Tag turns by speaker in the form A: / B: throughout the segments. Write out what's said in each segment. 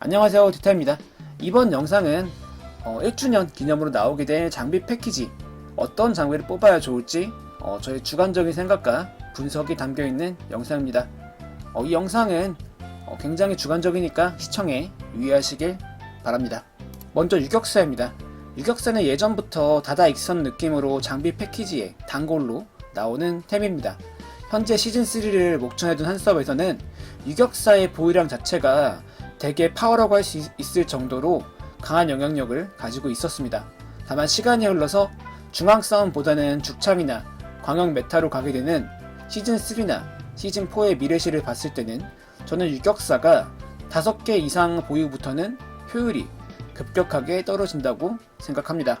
A: 안녕하세요 디타입니다. 이번 영상은 어, 1주년 기념으로 나오게 될 장비 패키지 어떤 장비를 뽑아야 좋을지 어, 저의 주관적인 생각과 분석이 담겨있는 영상입니다. 어, 이 영상은 어, 굉장히 주관적이니까 시청에 유의하시길 바랍니다. 먼저 유격사입니다. 유격사는 예전부터 다다 익선 느낌으로 장비 패키지에 단골로 나오는 템입니다. 현재 시즌3를 목전에 둔 한섭에서는 유격사의 보유량 자체가 되게 파워라고 할 수 있을 정도로 강한 영향력을 가지고 있었습니다. 다만 시간이 흘러서 중앙 싸움보다는 죽창이나 광역 메타로 가게 되는 시즌3나 시즌4의 미래시를 봤을 때는 저는 유격사가 5개 이상 보유부터는 효율이 급격하게 떨어진다고 생각합니다.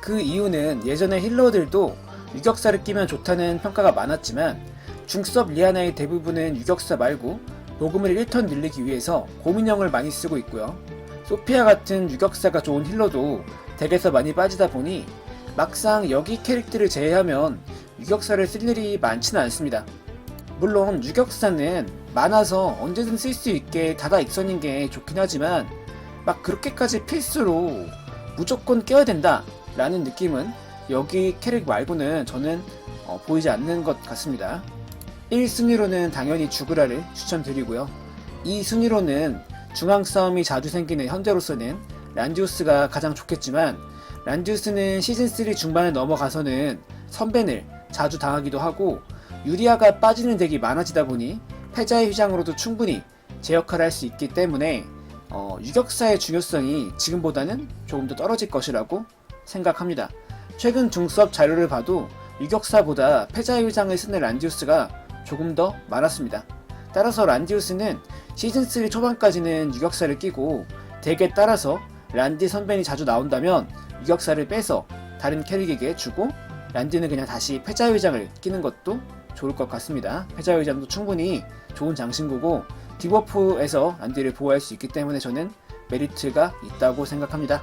A: 그 이유는 예전에 힐러들도 유격사를 끼면 좋다는 평가가 많았지만 중섭 리아나의 대부분은 유격사 말고 녹음을 1턴 늘리기 위해서 고민형을 많이 쓰고 있고요. 소피아 같은 유격사가 좋은 힐러도 덱에서 많이 빠지다 보니 막상 여기 캐릭터를 제외하면 유격사를 쓸 일이 많지는 않습니다. 물론 유격사는 많아서 언제든 쓸 수 있게 다다 익선인 게 좋긴 하지만 막 그렇게까지 필수로 무조건 껴야 된다 라는 느낌은 여기 캐릭 말고는 저는 어, 보이지 않는 것 같습니다. 1순위로는 당연히 주그라를 추천드리고요. 2순위로는 중앙 싸움이 자주 생기는 현재로서는 란디우스가 가장 좋겠지만 란디우스는 시즌3 중반에 넘어가서는 선밴을 자주 당하기도 하고 유리아가 빠지는 덱이 많아지다 보니 패자의 휘장으로도 충분히 제 역할을 할 수 있기 때문에 어, 유격사의 중요성이 지금보다는 조금 더 떨어질 것이라고 생각합니다. 최근 중수업 자료를 봐도 유격사보다 패자의 휘장을 쓰는 란디우스가 조금 더 많았습니다. 따라서 란디우스는 시즌3 초반까지는 유격사를 끼고 덱에 따라서 란디 선벤이 자주 나온다면 유격사를 빼서 다른 캐릭에게 주고 란디는 그냥 다시 패자의 휘장을 끼는 것도 좋을 것 같습니다. 패자의 휘장도 충분히 좋은 장신구고 디버프에서 란디를 보호할 수 있기 때문에 저는 메리트가 있다고 생각합니다.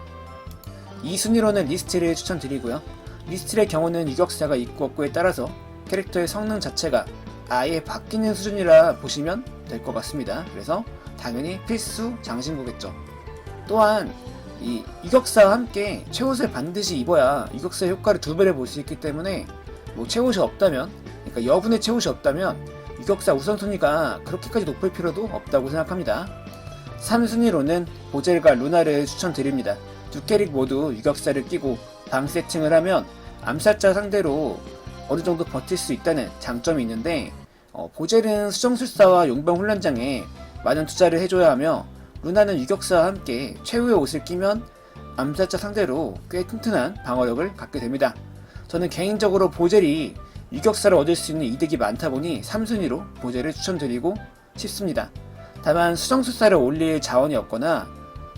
A: 이 순위로는 리스트를 추천드리고요. 리스트의 경우는 유격사가 있고 없고에 따라서 캐릭터의 성능 자체가 아예 바뀌는 수준이라 보시면 될 것 같습니다. 그래서 당연히 필수 장신구겠죠. 또한 이 유격사와 함께 최옷을 반드시 입어야 유격사의 효과를 두 배를 볼 수 있기 때문에 뭐 최옷이 없다면 그러니까 여분의 최옷이 없다면 유격사 우선순위가 그렇게까지 높을 필요도 없다고 생각합니다. 3순위로는 보젤과 루나를 추천드립니다. 두 캐릭 모두 유격사를 끼고 방 세팅을 하면 암살자 상대로 어느 정도 버틸 수 있다는 장점이 있는데 어, 보젤은 수정술사와 용병 훈련장에 많은 투자를 해줘야 하며 루나는 유격사와 함께 최후의 옷을 끼면 암살자 상대로 꽤 튼튼한 방어력을 갖게 됩니다. 저는 개인적으로 보젤이 유격사를 얻을 수 있는 이득이 많다 보니 3순위로 보젤을 추천드리고 싶습니다. 다만 수정술사를 올릴 자원이 없거나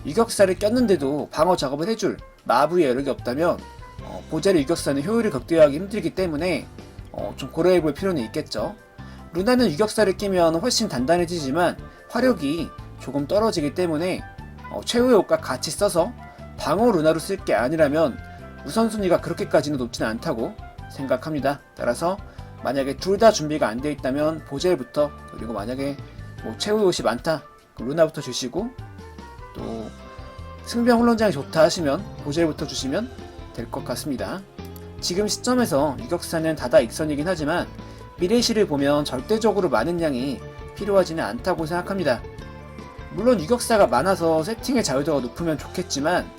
A: 유격사를 꼈는데도 방어 작업을 해줄 마부의 여력이 없다면 어, 보젤의 유격사는 효율을 극대화하기 힘들기 때문에 어, 좀 고려해 볼 필요는 있겠죠. 루나는 유격사를 끼면 훨씬 단단해지지만 화력이 조금 떨어지기 때문에 어, 최후의 옷과 같이 써서 방어 루나로 쓸 게 아니라면 우선순위가 그렇게까지는 높지는 않다고 생각합니다. 따라서 만약에 둘 다 준비가 안 되어 있다면 보젤부터 그리고 만약에 뭐 최후의 옷이 많다 루나부터 주시고 또 승병 훈련장이 좋다 하시면 보젤부터 주시면 될 것 같습니다. 지금 시점에서 유격사는 다다 익선이긴 하지만 미래시를 보면 절대적으로 많은 양이 필요하지는 않다고 생각합니다. 물론 유격사가 많아서 세팅의 자유도가 높으면 좋겠지만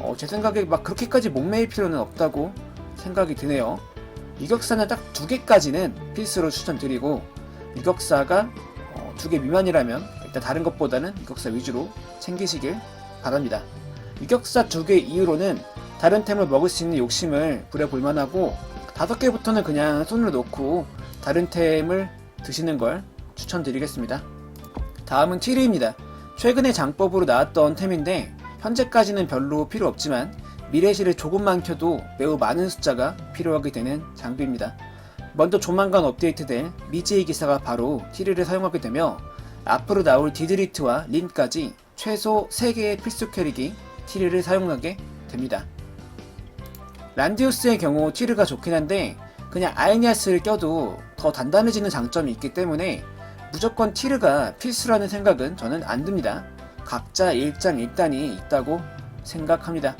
A: 어, 제 생각에 막 그렇게까지 목매일 필요는 없다고 생각이 드네요. 유격사는 딱 두 개까지는 필수로 추천드리고 유격사가 어, 두개 미만이라면 일단 다른 것보다는 유격사 위주로 챙기시길 바랍니다. 유격사 두 개 이후로는 다른 템을 먹을 수 있는 욕심을 부려볼 만하고 다섯 개부터는 그냥 손을 놓고 다른 템을 드시는 걸 추천드리겠습니다. 다음은 티르입니다. 최근에 장법으로 나왔던 템인데 현재까지는 별로 필요 없지만 미래시를 조금만 켜도 매우 많은 숫자가 필요하게 되는 장비입니다. 먼저 조만간 업데이트될 미지의 기사가 바로 티르를 사용하게 되며 앞으로 나올 디드리트와 린까지 최소 3개의 필수 캐릭이 티르를 사용하게 됩니다. 란디우스의 경우 티르가 좋긴 한데 그냥 아이니아스를 껴도 더 단단해지는 장점이 있기 때문에 무조건 티르가 필수라는 생각은 저는 안 듭니다. 각자 일장일단이 있다고 생각합니다.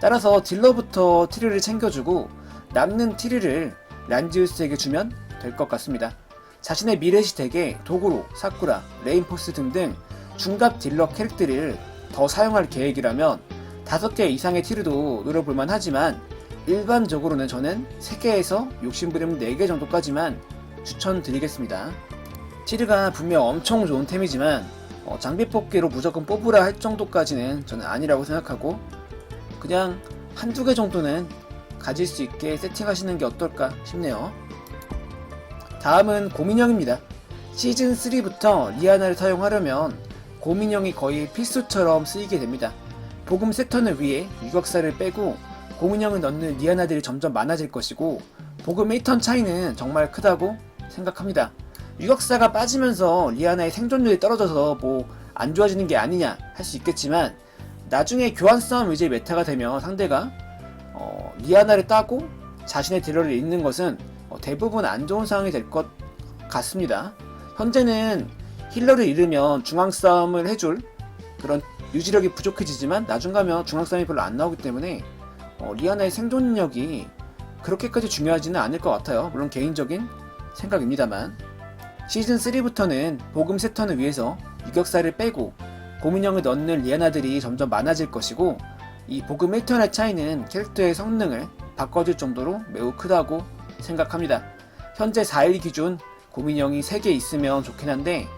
A: 따라서 딜러부터 티리를 챙겨주고 남는 티리를 란지우스에게 주면 될 것 같습니다. 자신의 미래시덱에 도구로, 사쿠라, 레인포스 등등 중갑 딜러 캐릭터를 더 사용할 계획이라면 5개 이상의 티르도 노려볼만 하지만 일반적으로는 저는 3개에서 욕심부리면 4개 정도까지만 추천드리겠습니다. 티르가 분명 엄청 좋은 템이지만 어, 장비 뽑기로 무조건 뽑으라 할 정도까지는 저는 아니라고 생각하고 그냥 한두 개 정도는 가질 수 있게 세팅하시는 게 어떨까 싶네요. 다음은 고민형입니다. 시즌 3부터 리아나를 사용하려면 고민형이 거의 필수처럼 쓰이게 됩니다. 복음 세턴을 위해 유격사를 빼고 고민형을 넣는 리아나들이 점점 많아질 것이고 복음 1턴 차이는 정말 크다고 생각합니다. 유격사가 빠지면서 리아나의 생존율이 떨어져서 뭐 안 좋아지는 게 아니냐 할 수 있겠지만 나중에 교환 싸움 위주의 메타가 되면 상대가 어, 리아나를 따고 자신의 딜러를 잃는 것은 어, 대부분 안 좋은 상황이 될 것 같습니다. 현재는 힐러를 잃으면 중앙 싸움을 해줄 그런 유지력이 부족해지지만 나중 가면 중앙 싸움이 별로 안 나오기 때문에 어, 리아나의 생존력이 그렇게까지 중요하지는 않을 것 같아요. 물론 개인적인 생각입니다만 시즌 3부터는 복음 세턴을 위해서 유격사를 빼고 고민형을 넣는 리아나들이 점점 많아질 것이고 이 복음 1턴의 차이는 캐릭터의 성능을 바꿔줄 정도로 매우 크다고 생각합니다. 현재 4일 기준 고민형이 3개 있으면 좋긴 한데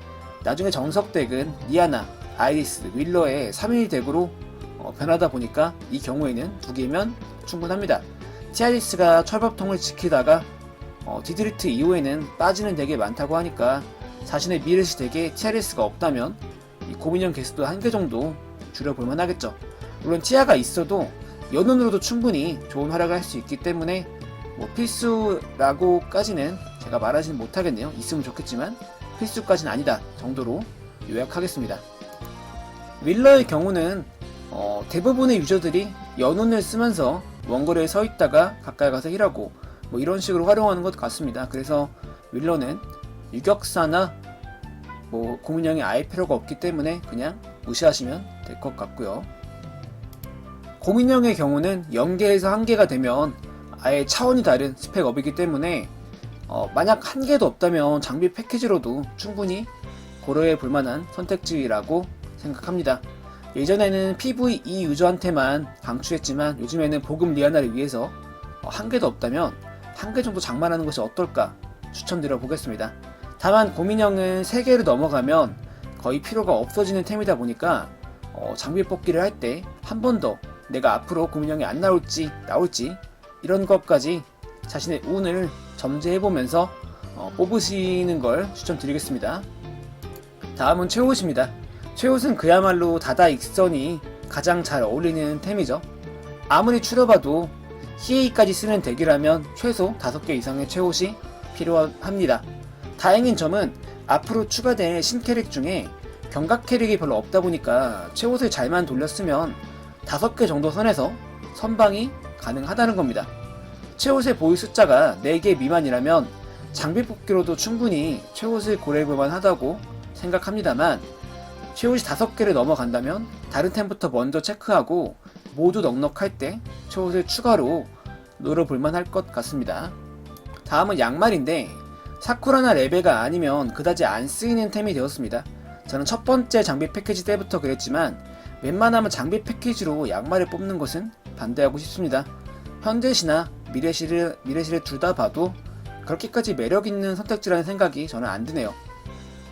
A: 나중에 정석 덱은 리아나, 아이리스, 윌러의 3일 덱으로 어, 변하다 보니까 이 경우에는 두 개면 충분합니다. 티아리스가 철밥통을 지키다가 어, 디드리트 이후에는 빠지는 덱이 많다고 하니까 자신의 미르시 덱에 티아리스가 없다면 이 고민형 개수도 한 개 정도 줄여볼만 하겠죠. 물론 티아가 있어도 연운으로도 충분히 좋은 활약을 할 수 있기 때문에 뭐 필수라고까지는 제가 말하지는 못하겠네요. 있으면 좋겠지만 필수까지는 아니다 정도로 요약하겠습니다. 윌러의 경우는 어, 대부분의 유저들이 연운을 쓰면서 원거리에 서 있다가 가까이 가서 힐하고 뭐 이런 식으로 활용하는 것 같습니다. 그래서 윌러는 유격사나 뭐 고민형이 아예 필요가 없기 때문에 그냥 무시하시면 될 것 같고요. 고민형의 경우는 0개에서 1개가 되면 아예 차원이 다른 스펙업이기 때문에 어, 만약 한 개도 없다면 장비 패키지로도 충분히 고려해 볼 만한 선택지라고 생각합니다. 예전에는 PVE 유저한테만 강추했지만 요즘에는 보금 리아나를 위해서 어, 한 개도 없다면 한 개 정도 장만하는 것이 어떨까 추천드려 보겠습니다. 다만 고민형은 3개를 넘어가면 거의 필요가 없어지는 템이다 보니까 어, 장비 뽑기를 할 때 한 번 더 내가 앞으로 고민형이 안 나올지 나올지 이런 것까지 자신의 운을 점제해보면서 어, 뽑으시는 걸 추천드리겠습니다. 다음은 최옷입니다. 최옷은 그야말로 다다 익선이 가장 잘 어울리는 템이죠. 아무리 추려봐도 희에이까지 쓰는 덱이라면 최소 5개 이상의 최옷이 필요합니다. 다행인 점은 앞으로 추가될 신캐릭 중에 경각 캐릭이 별로 없다 보니까 최옷을 잘만 돌렸으면 5개 정도 선에서 선방이 가능하다는 겁니다. 최옷의 보유 숫자가 4개 미만이라면 장비 뽑기로도 충분히 최옷을 고려해볼만 하다고 생각합니다만 최옷이 5개를 넘어간다면 다른 템부터 먼저 체크하고 모두 넉넉할 때 최옷을 추가로 노려볼만 할 것 같습니다. 다음은 양말인데 사쿠라나 레베가 아니면 그다지 안 쓰이는 템이 되었습니다. 저는 첫 번째 장비 패키지 때부터 그랬지만 웬만하면 장비 패키지로 양말을 뽑는 것은 반대하고 싶습니다. 현대시나 미래시를, 미래시를 둘 다 봐도 그렇게까지 매력 있는 선택지라는 생각이 저는 안 드네요.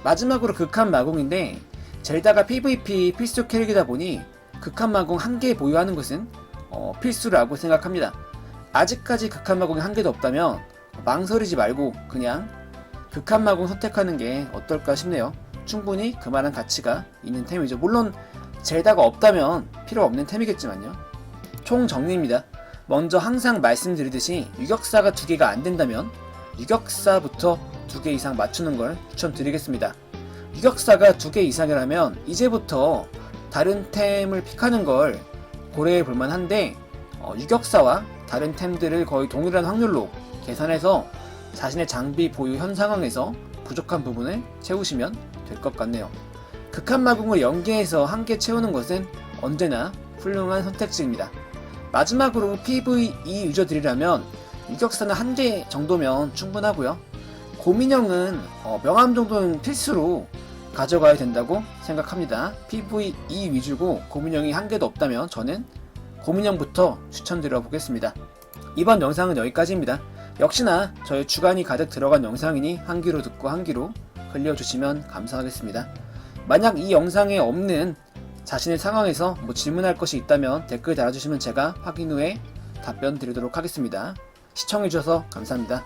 A: 마지막으로 극한 마공인데 젤다가 PVP 필수 캐릭이다 보니 극한 마공 한 개 보유하는 것은 어, 필수라고 생각합니다. 아직까지 극한 마공이 한 개도 없다면 망설이지 말고 그냥 극한 마공 선택하는 게 어떨까 싶네요. 충분히 그만한 가치가 있는 템이죠. 물론 젤다가 없다면 필요 없는 템이겠지만요. 총 정리입니다. 먼저 항상 말씀드리듯이 유격사가 두 개가 안 된다면 유격사부터 두 개 이상 맞추는 걸 추천드리겠습니다. 유격사가 두 개 이상이라면 이제부터 다른 템을 픽하는 걸 고려해 볼 만 한데 어, 유격사와 다른 템들을 거의 동일한 확률로 계산해서 자신의 장비 보유 현 상황에서 부족한 부분을 채우시면 될 것 같네요. 극한마궁을 연계해서 한 개 채우는 것은 언제나 훌륭한 선택지입니다. 마지막으로 PVE 유저들이라면 유격사는 한 개 정도면 충분하고요. 고민형은 어, 명함 정도는 필수로 가져가야 된다고 생각합니다. PVE 위주고 고민형이 한 개도 없다면 저는 고민형부터 추천드려 보겠습니다. 이번 영상은 여기까지입니다. 역시나 저의 주관이 가득 들어간 영상이니 한 귀로 듣고 한 귀로 흘려주시면 감사하겠습니다. 만약 이 영상에 없는 자신의 상황에서 뭐 질문할 것이 있다면 댓글 달아주시면 제가 확인 후에 답변 드리도록 하겠습니다. 시청해주셔서 감사합니다.